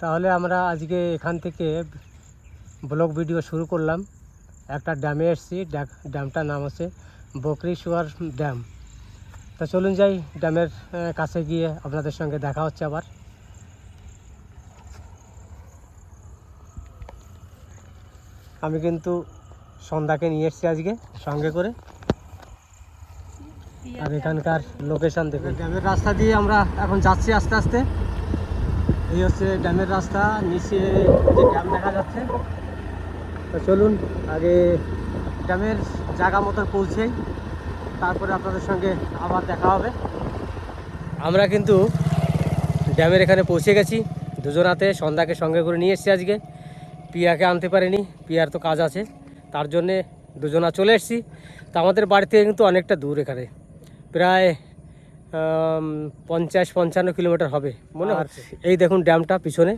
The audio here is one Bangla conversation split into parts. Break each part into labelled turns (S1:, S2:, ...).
S1: তাহলে আমরা আজকে এখান থেকে ব্লগ ভিডিও শুরু করলাম। একটা ড্যামে এসেছি ড্যা- ড্যামটার নাম হচ্ছে বকরি সুয়ার ড্যাম। তা চলুন যাই ড্যামের কাছে গিয়ে আপনাদের সঙ্গে দেখা হচ্ছে আবার। আমি কিন্তু সন্ধ্যাকে নিয়ে এসেছি আজকে সঙ্গে করে। আর এখানকার লোকেশান দেখুন। ড্যামের রাস্তা দিয়ে আমরা এখন যাচ্ছি আস্তে আস্তে। এই হচ্ছে ড্যামের রাস্তা, নিচে যে ড্যাম দেখা যাচ্ছে। তো চলুন, আগে ড্যামের জায়গা মতো পৌঁছেই তারপরে আপনাদের সঙ্গে আবার দেখা হবে। আমরা কিন্তু ড্যামের এখানে পৌঁছে গেছি। দুজনাতে সন্ধ্যাকে সঙ্গে করে নিয়ে এসেছি আজকে। পিয়াকে আনতে পারিনি, পিয়ার তো কাজ আছে। তার জন্যে দুজনা চলে এসেছি। তা আমাদের বাড়ি থেকে কিন্তু অনেকটা দূর এখানে। প্রায় পঞ্চাশ পঞ্চান্ন কিলোমিটার হবে মনে হয় এই দেখুন ড্যামটা পিছনে।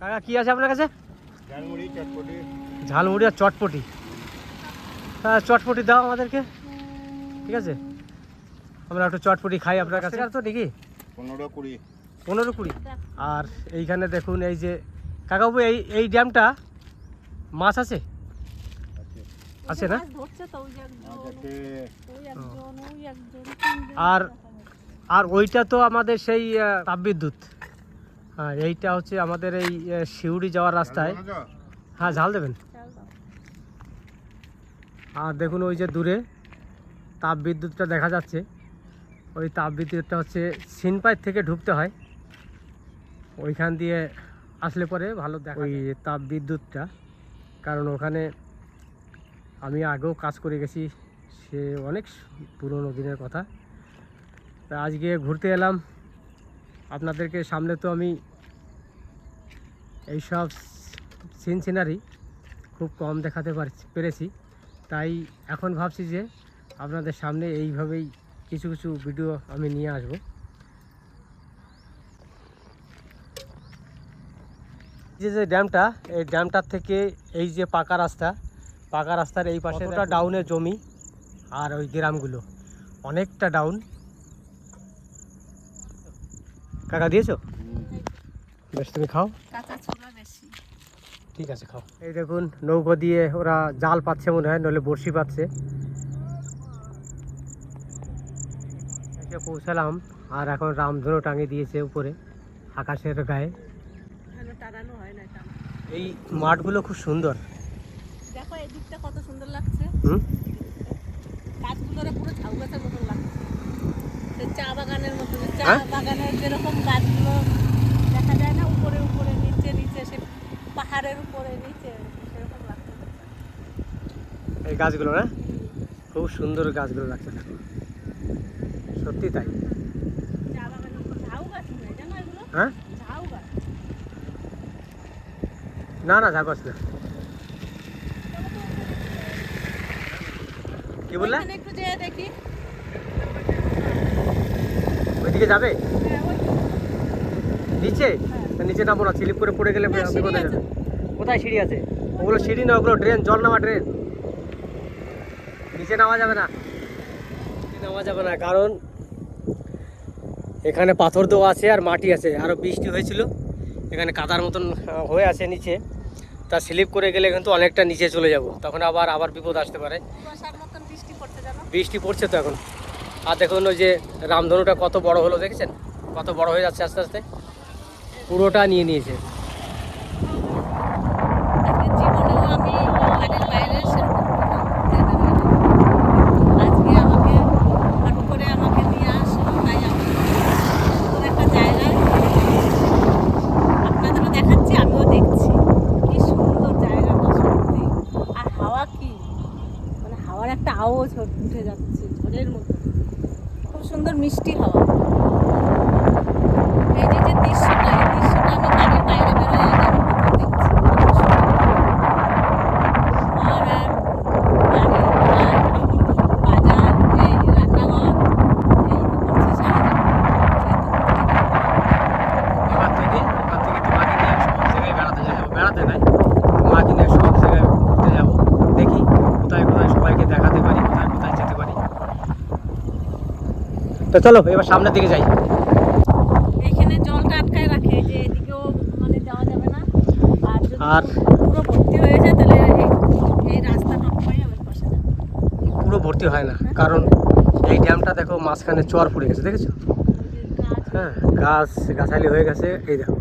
S1: কাকা কি আছে আপনার কাছে? ঝালমুড়ি আর চটপটি। হ্যাঁ চটপটি দাও আমাদেরকে ঠিক আছে? আমরা একটু চটপটি খাই আপনার কাছে। আর তো নাকি
S2: পনেরো কুড়ি।
S1: পনেরো কুড়ি। আর এইখানে দেখুন এই যে কাকাবু এই এই ড্যামটা মাছ আছে আছে না
S3: মাছ ধরছে তো ওই একজন
S2: যাতে
S3: ওই একজন ওই একজন তিনজন।
S1: আর আর ওইটা তো আমাদের সেই তাপবিদ্যুৎ। হ্যাঁ এইটা হচ্ছে আমাদের এই শিউড়ি যাওয়ার রাস্তায়। হ্যাঁ ঝাল দেবেন? আর দেখুন ওই যে দূরে তাপবিদ্যুৎটা দেখা যাচ্ছে। ওই তাপবিদ্যুৎটা হচ্ছে সিনপাইপ থেকে ঢুকতে হয়। ওইখান দিয়ে আসলে পরে ভালো দেখা ওই তাপবিদ্যুৎটা, কারণ ওখানে আমি আগেও কাজ করে গেছি, সে অনেক পুরনো দিনের কথা। তা আজকে ঘুরতে এলাম। আপনাদেরকে সামনে তো আমি এইসব সিন সিনারি খুব কম দেখাতে পারছি। তাই এখন ভাবছি যে আপনাদের সামনে এইভাবেই কিছু কিছু ভিডিও আমি নিয়ে আসব। যে যে ড্যামটা, এই ড্যামটার থেকে এই যে পাকা রাস্তা পাকা রাস্তার এই পাশে একটা ডাউনে জমি? আর ওই গ্রামগুলো? অনেকটা ডাউন কাকা দিয়েছ? বেশ তুমি খাও।
S3: কাঁচা ছোলা বেশি।
S1: ঠিক আছে খাও। এই দেখুন নৌকো দিয়ে ওরা জাল পাচ্ছে মনে হয় নইলে বড়শি পাচ্ছে। এসে পৌঁছালাম আর এখন রামধনু টাঙিয়ে দিয়েছে উপরে আকাশের গায়ে।
S3: হয়
S1: এই মাঠগুলো খুব সুন্দর।
S3: এই দিকটা কত সুন্দর লাগছে।
S1: হুম?
S3: গাছগুলোরে পুরো ঝাউ গাছের মতন লাগছে। চা বাগানের মতো যে চা
S1: হ্যাঁ?
S3: বাগানের যেরকম গাছগুলো দেখা যায় না উপরে উপরে নিচে নিচে সে পাহাড়ের উপরে নিচে সেরকম লাগছে।
S1: এই গাছগুলো না খুব সুন্দর গাছগুলো লাগছে সত্যি তাই।
S3: চা বাগানের উপর ঝাউ গাছ এগুলো?
S1: হ্যাঁ?
S3: ঝাউ গাছ
S1: না না যাগস না কি বললে?
S3: একটু যেয়ে দেখি।
S1: ওইদিকে যাবে?
S3: হ্যাঁ।
S1: নিচে? তা নিচে নামো না স্লিপ করে পড়ে গেলে বিপদ হয়ে। যাবে? কোথায় সিঁড়ি আছে? ওগুলো সিঁড়ি না ওগুলো ড্রেন জল নামা ড্রেন। নিচে নামা যাবে না। নিচে নামা যাবে না কারণ এখানে পাথর দেওয়া আছে আর মাটি আছে। আরও বৃষ্টি হয়েছিল। এখানে কাদার মতন হয়ে আছে নিচে। তা স্লিপ করে গেলে কিন্তু অনেকটা নিচে চলে যাব। তখন আবার আবার বিপদ আসতে পারে।
S3: বৃষ্টি
S1: পড়ছে তো এখন। আর দেখুন ওই যে রামধনুটা কত বড় হলো, দেখেছেন? কত বড় হয়ে যাচ্ছে আস্তে আস্তে। পুরোটা নিয়ে নিয়েছে
S3: আজকে জীবনেও আমি বাড়ির বাইরে সেরকম কোনো ট্রেনে যাইনি। আজকে আমাকে হট করে আমাকে নিয়ে আসলো তাই আমি নতুন একটা জায়গায় আপনাদেরও দেখাচ্ছি আমিও দেখছি কি সুন্দর জায়গাটা সত্যি আর হাওয়া কি মানে হাওয়ার একটা আওয়াজ উঠে যাচ্ছে ঝড়ের মতো খুব সুন্দর মিষ্টি হাওয়া এই যে যে দৃশ্যটা এই দৃশ্যটা আমি বাড়ির বাইরে বেরোয় আমি প্রথম দেখছি কত সুন্দর। আর আর বাড়ি, আর বাজার, এই রান্নাঘর, এই তো করছি সারাদিন।
S1: এবার থেকে এবার থেকে তোমাকে নিয়ে সব জায়গায় বেড়াতে যাব বেড়াতে নাই তোমাকে নিয়ে সব জায়গায় ঘুরতে যাব দেখি কোথায় কোথায় সবাইকে দেখাতে পারি কোথায় কোথায় যেতে পারি তো চলো এবার সামনের দিকে যাই।
S3: এইখানে জলটা আটকায় রাখে যে এদিকেও মানে যাওয়া যাবে না।
S1: আর
S3: পুরো ভর্তি হয়ে যায় তাহলে এই- এই রাস্তা টপকাই আমার
S1: পুরো ভর্তি হয় না কারণ এই ড্যামটা দেখো মাঝখানে চর পড়ে গেছে দেখেছ? হ্যাঁ গাছ গাছালি হয়ে গেছে এই দেখো।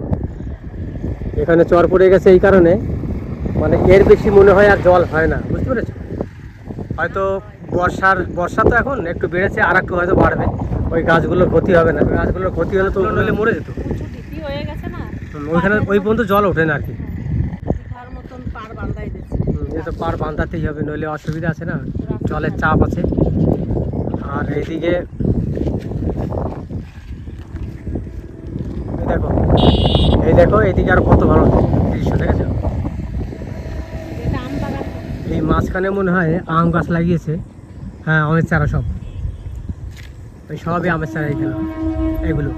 S1: এখানে চর পড়ে গেছে এই কারণে মানে এর বেশি মনে হয় আর জল হয় না বুঝতে পেরেছ? হয়তো বর্ষার বর্ষা তো এখন একটু বেড়েছে আর একটু হয়তো বাড়বে। ওই গাছগুলোর ক্ষতি হবে না। গাছগুলোর ক্ষতি হলে তো নইলে মরে যেত।
S3: হয়ে
S1: ওইখানে ওই পর্যন্ত জল ওঠে না আর কি। তো পার বাঁধাতেই হবে নইলে অসুবিধা আছে না জলের চাপ আছে। আর এইদিকে এই দেখো এই দেখো এইদিকে আর কত ভালো দৃশ্য দেখেছ?
S3: এটা আম বাগান।
S1: এই মাঝখানে মনে হয় আম গাছ লাগিয়েছে। হ্যাঁ আমের চারা সব। ওই সবই আমের চারা এইগুলো এগুলো।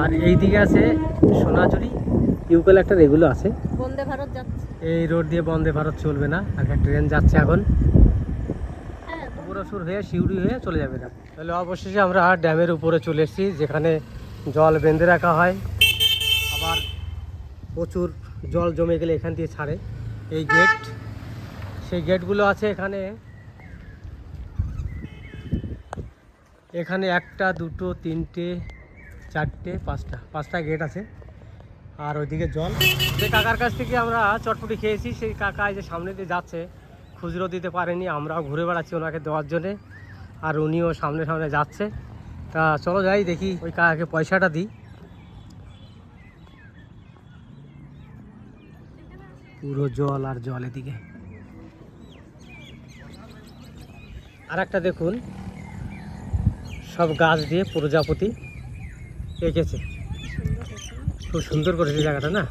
S1: আর এই দিকে আছে সোনাঝুরি। ইউক্যালেক্টার এগুলো আছে।
S3: বন্দে ভারত যাচ্ছে।
S1: এই রোড দিয়ে বন্দে ভারত চলবে না। একটা ট্রেন যাচ্ছে এখন।
S3: হ্যাঁ
S1: পুরোসুর হয়ে শিউড়ি হয়ে চলে যাবে না তাহলে অবশেষে আমরা ড্যামের উপরে চলে এসেছি যেখানে জল বেঁধে রাখা হয়। আবার প্রচুর জল জমে গেলে এখান দিয়ে ছাড়ে। এই গেট সেই গেটগুলো আছে এখানে। এখানে একটা, দুটো, তিনটে, চারটে, পাঁচটা পাঁচটা গেট আছে। আর ওইদিকে জল। যে কাকার কাছ থেকে আমরা চটপটি খেয়েছি, সেই কাকা যে সামনে দিয়ে যাচ্ছে, খুচরো দিতে পারেনি, আমরাও ঘুরে বেড়াচ্ছি ওনাকে দেওয়ার জন্যে। আর উনিও সামনে সামনে যাচ্ছে। তা চলো যাই, দেখি ওই কাকাকে পয়সাটা দিই। পুরো জল আর জল এদিকে। আর একটা দেখুন সব গাছ দিয়ে প্রজাপতি এঁকেছে। খুব সুন্দর করেছে জায়গাটা না?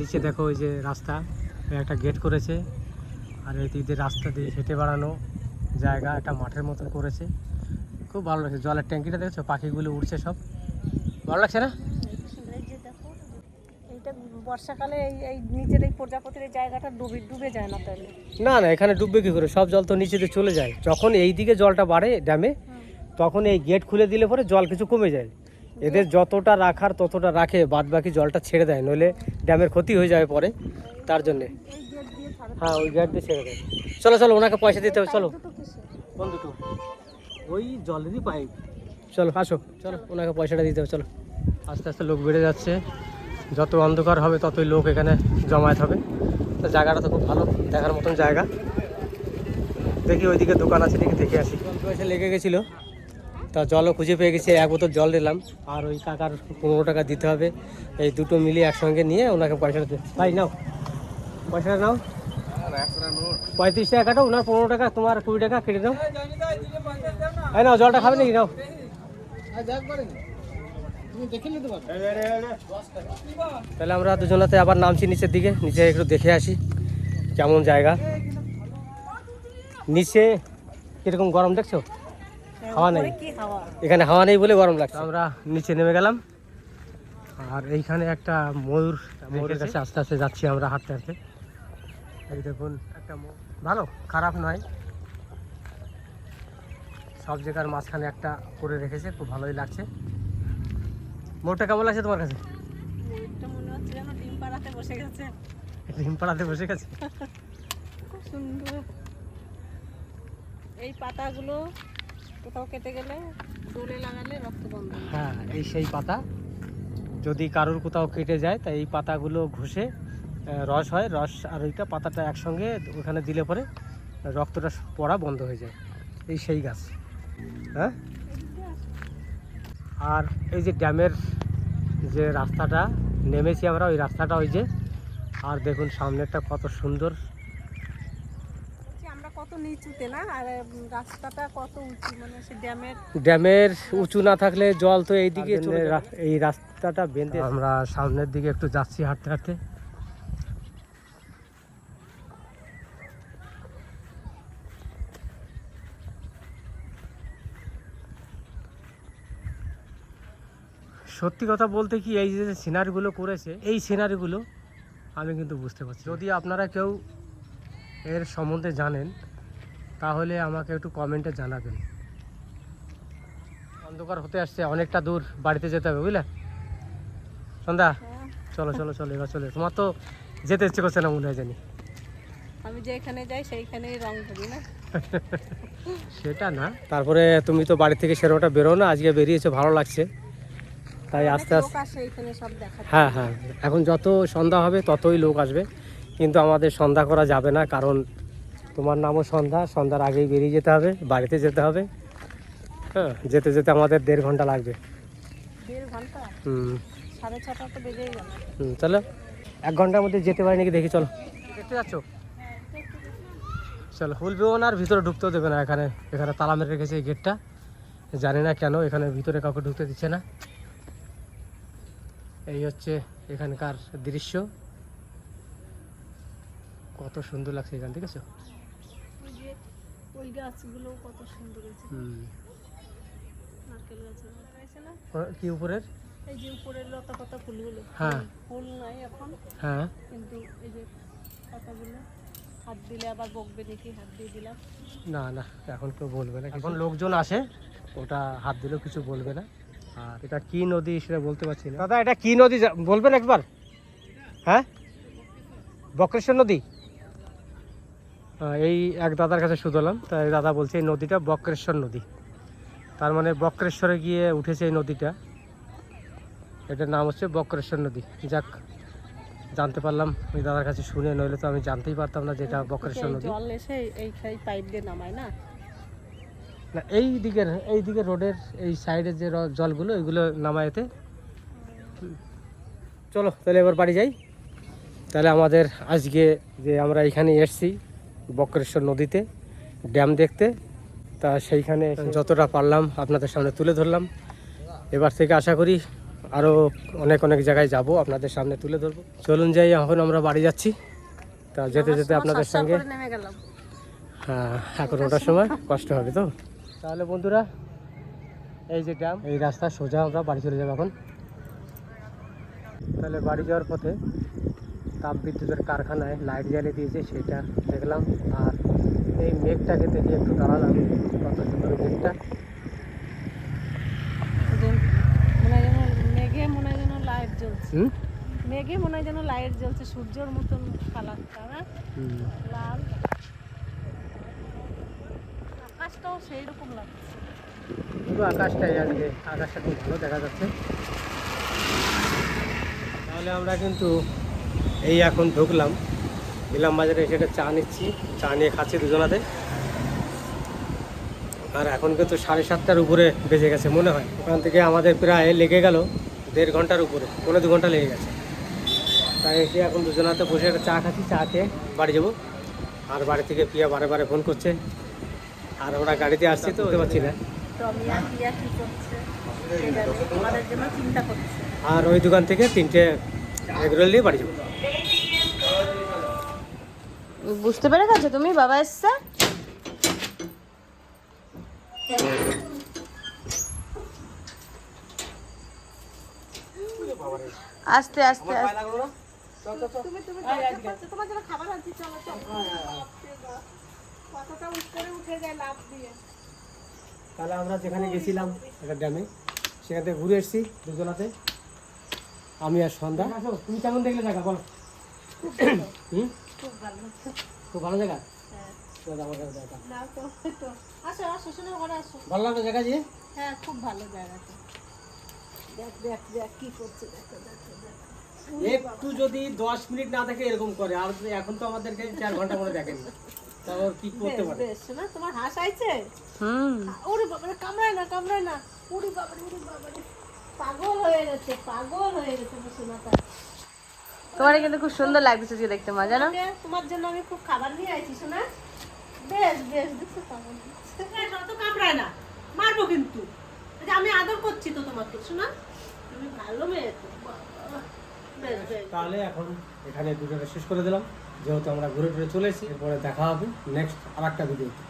S1: নিচে দেখো ওই যে রাস্তা একটা গেট করেছে। আর এই দিক দিয়ে রাস্তা দিয়ে হেঁটে বাড়ানো জায়গা একটা মাঠের মতন করেছে। খুব ভালো লাগছে। জলের ট্যাঙ্কিটা দেখছ? পাখিগুলো উড়ছে সব। ভালো লাগছে না?
S3: বর্ষাকালে এই নিচের এই প্রজাপতির জায়গাটা ডুবে ডুবে যায় না তাহলে?
S1: না না এখানে ডুববে কি করে? সব জল তো নিচে দিয়ে চলে যায়। যখন এই দিকে জলটা বাড়ে ড্যামে তখন এই গেট খুলে দিলে পরে জল কিছু কমে যায়। এদের যতটা রাখার ততটা রাখে বাদ বাকি জলটা ছেড়ে দেয়, নইলে ড্যামের ক্ষতি হয়ে যাবে পরে, তার জন্যে। হ্যাঁ ওই গেট দিয়ে ছেড়ে দেয়। চলো চলো, ওনাকে পয়সা দিতে হবে, চলো।
S3: দুটো?
S1: ওই জলেরই পাইপ চলো, আসো, চলো, ওনাকে পয়সাটা দিতে হবে, চলো। আস্তে আস্তে লোক বেড়ে যাচ্ছে। যত অন্ধকার হবে, ততই লোক এখানে জমায়েত হবে। তো জায়গাটা তো খুব ভালো, দেখার মতন জায়গা। দেখি ওইদিকে দোকান আছে, দেখি, দেখে আসি। পয়সা লেগে গেছিল। তা জলও খুঁজে পেয়ে গেছি, এক বোতল জল দিলাম। আর ওই কাকার পনেরো টাকা দিতে হবে। এই দুটো মিলিয়ে একসঙ্গে নিয়ে ওনাকে পয়সাটা দে ভাই, নাও। পয়সাটা নাও। পঁয়ত্রিশ টাকা ওনার পনেরো টাকা, তোমার কুড়ি টাকা কেটে দাও। এই নাও, জলটা খাবে নাকি? নাও। তাহলে আমরা দুজনাতে আবার নামছি নিচের দিকে, নিচে একটু দেখে আসি কেমন জায়গা। নিচে কীরকম গরম দেখছ? হাওয়া নেই।
S3: উপরে কি হাওয়া?
S1: এখানে হাওয়া নেই বলে গরম লাগছে। আমরা নিচে নেমে গেলাম। আর এইখানে একটা ময়ূর ময়ূরের কাছে আস্তে আস্তে যাচ্ছি আমরা হাঁটতে হাঁটতে। এই দেখুন একটা ভালো খারাপ নয়। সব জায়গার মাঝখানে একটা করে রেখেছে খুব ভালোই লাগছে। ময়ূরটা কেমন লাগছে তোমার কাছে?
S3: ময়ূরটা মনে হচ্ছে যেন ডিম পাড়াতে বসে গেছে।
S1: ডিম পাড়াতে বসে গেছে?
S3: খুব সুন্দর। এই পাতাগুলো হ্যাঁ
S1: এই সেই পাতা। যদি কারোর কোথাও কেটে যায়, তাই এই পাতাগুলো ঘষে রস হয়, রস আর ওইটা পাতাটা একসঙ্গে ওখানে দিলে পরে রক্তটা পড়া বন্ধ হয়ে যায়। এই সেই গাছ। হ্যাঁ? আর এই যে ড্যামের যে রাস্তাটা, নেমেছি আমরা, ওই রাস্তাটা ওই যে। আর দেখুন, সামনেরটা কত সুন্দর।
S3: নিচুতে না? আর রাস্তাটা কত উঁচু? মানে সে ড্যামের
S1: ড্যামের উঁচু না থাকলে জল তো এইদিকে চলে এই রাস্তাটা বেঁধে আমরা সামনের দিকে একটু যাচ্ছি হাঁটতে হাঁটতে। সত্যি কথা বলতে কি এই যে সিনারিগুলো করেছে এই সিনারিগুলো আমি কিন্তু বুঝতে পারছি যদি আপনারা কেউ এর সম্বন্ধে জানেন তাহলে আমাকে একটু কমেন্টে জানাবেন। অন্ধকার হতে আসছে অনেকটা দূর বাড়িতে যেতে হবে বুঝলে? সন্ধ্যা চলো চলো চলো এবার চলে তোমার তো যেতে ইচ্ছে করছে না মনে হয় জানি।
S3: আমি যেখানে যাই সেইখানেই রং ধরি না।
S1: সেটা না। তারপরে তুমি তো বাড়ি থেকে সেরকমটা বেরো না আজকে বেরিয়েছো ভালো লাগছে। তাই আস্তে আস্তে হ্যাঁ হ্যাঁ। এখন যত সন্ধ্যা হবে ততই লোক আসবে। কিন্তু আমাদের সন্ধ্যা করা যাবে না কারণ তোমার নামও সন্ধ্যা সন্ধ্যার আগেই বেরিয়ে যেতে হবে বাড়িতে যেতে হবে। হ্যাঁ যেতে যেতে আমাদের দেড় ঘণ্টা লাগবে। হুম।
S3: সাড়ে ছটা তো বেজেই গেল।
S1: হুম চলো এক ঘণ্টার মধ্যে যেতে পারি নাকি? দেখি চলো। দেখতে যাচ্ছ? চলো খুলবেও না আর ভিতরে ঢুকতেও দেবে না এখানে। এখানে তালা মেরে রেখেছে এই গেটটা। জানি না কেন এখানে ভিতরে কাউকে ঢুকতে দিচ্ছে না। এই হচ্ছে এখানকার দৃশ্য। কত সুন্দর লাগছে এখান থেকে
S3: ওই গাছগুলো কত সুন্দর হয়েছে। নারকেল গাছের মতো হয়েছে না?
S1: কি উপরের?
S3: এই যে উপরের লতা পাতা ফুলগুলো।
S1: হ্যাঁ।
S3: ফুল নাই এখন।
S1: হ্যাঁ।
S3: কিন্তু এই যে পাতাগুলো হাত দিলে আবার বকবে দেখি হাত দিয়ে দিলাম।
S1: না না এখন কেউ বলবে না। এখন লোকজন আসে ওটা হাত দিলেও কিছু বলবে না। আর এটা কি নদী সেটা বলতে পারছি না। দাদা এটা কি নদী? বলবেন একবার। হ্যাঁ? বক্রেশ্বর নদী? এই এক দাদার কাছে শুধলাম। তাই দাদা বলছে এই নদীটা বক্রেশ্বর নদী। তার মানে বক্রেশ্বরে গিয়ে উঠেছে এই নদীটা। এটার নাম হচ্ছে বক্রেশ্বর নদী। যাক জানতে পারলাম ওই দাদার কাছে শুনে নইলে তো আমি জানতেই পারতাম না যেটা বক্রেশ্বর নদী।
S3: জল এসে এই এই পাইপ দিয়ে নামায় না?
S1: না এই দিকের এই দিকে রোডের এই সাইডের যে জলগুলো ওইগুলো নামায়েতে চলো তাহলে এবার বাড়ি যাই। তাহলে আমাদের আজকে যে আমরা এখানে এসছি বক্রেশ্বর নদীতে ড্যাম দেখতে। তা সেইখানে যতটা পারলাম আপনাদের সামনে তুলে ধরলাম। এবার থেকে আশা করি আরও অনেক অনেক জায়গায় যাব আপনাদের সামনে তুলে ধরবো। চলুন যাই এখন আমরা বাড়ি যাচ্ছি। তা যেতে যেতে আপনাদের সঙ্গে হ্যাঁ এখন ওটার সময় কষ্ট হবে তো? তাহলে বন্ধুরা এই যে ড্যাম এই রাস্তা সোজা আমরা বাড়ি চলে যাব এখন। তাহলে বাড়ি যাওয়ার পথে তাপ বিদ্যুতের কারখানায় লাইট জ্বালিয়ে দিয়েছে সেটা দেখলাম। আর এই মেঘটাকে দেখে একটু দাঁড়ালাম কত সুন্দর মেঘটা।
S3: মেঘে মনে হয় যেন লাইট জ্বলছে। মেঘে মনে হয় যেন লাইট জ্বলছে সূর্যর মতন কালারটা লাল। আকাশটাও সেই রকম লাগছে।
S1: শুধু আকাশটাই আজকে আকাশটা খুব ভালো দেখা যাচ্ছে। তাহলে আমরা কিন্তু এই এখন ঢুকলাম। ইলাম বাজারে এসে একটা চা নিচ্ছি। চা নিয়ে খাচ্ছি দুজনাতে। আর এখন কিন্তু সাড়ে সাতটার উপরে বেজে গেছে মনে হয়। ওখান থেকে আমাদের প্রায় লেগে গেল দেড় ঘণ্টার উপরে পনেরো দু ঘণ্টা লেগে গেছে। তাই এসে এখন দুজনাতে বসে একটা চা খাচ্ছি চা খেয়ে বাড়ি যাব। আর বাড়ি থেকে পিয়া বারে বারে ফোন করছে। আর আমরা গাড়িতে আসছি তো বুঝতে পারছি না। আর ওই দোকান থেকে তিনটে এগরোল নিয়ে বাড়ি যাব।
S3: বুঝতে পেরে গেছো তুমি? বাবা এসছে? আস্তে আস্তে
S1: তাহলে আমরা যেখানে গেছিলাম, একটা ড্যামে, সেখান থেকে ঘুরে এসেছি দুজনাতে। আমি আর সন্ধ্যা। তুমি কেমন দেখলে জায়গা বলো। হুম?
S3: খুব ভালো
S1: জায়গা?
S3: হ্যাঁ।
S1: চলো আমার কাছে দেখা।
S3: না তো তো। আসো আসো শোনো ঘরে আসো।
S1: ভালো লাগল জায়গা যে
S3: হ্যাঁ খুব ভালো জায়গাটা দেখ দেখ দেখ কি করছে দেখো দেখো দেখো।
S1: একটু যদি দশ মিনিট না দেখে এরকম করে আর এখন তো আমাদেরকে চার ঘণ্টা মনে দেখেনি। তারপর কি করতে পারে?
S3: তোমার হাঁস আইছে? হুম। ওরে বাবারে কামড়ায় না কামড়ায় না। ওরে বাবারে ওরে বাবারে। পাগল হয়ে গেছে পাগল হয়ে গেছে সোনাটা
S2: তোমার কিন্তু খুব সুন্দর লাগতেছে যে দেখতে মা জানো?
S3: তোমার জন্য আমি খুব খাবার নিয়ে আইছি শোনা? বেশ বেশ দেখছ পাগল। অত কামড়ায় না মারবো কিন্তু। আমি আদর করছি তো তোমাকে শোনা? তুমি ভালো মেয়ে তো বাবা। বেশ বেশ
S1: তাহলে এখন এখানে ভিডিওটা শেষ করে দিলাম। যেহেতু আমরা ঘুরে ঘুরে চলে এসেছি এরপরে দেখা হবে নেক্সট আর একটা ভিডিওতে।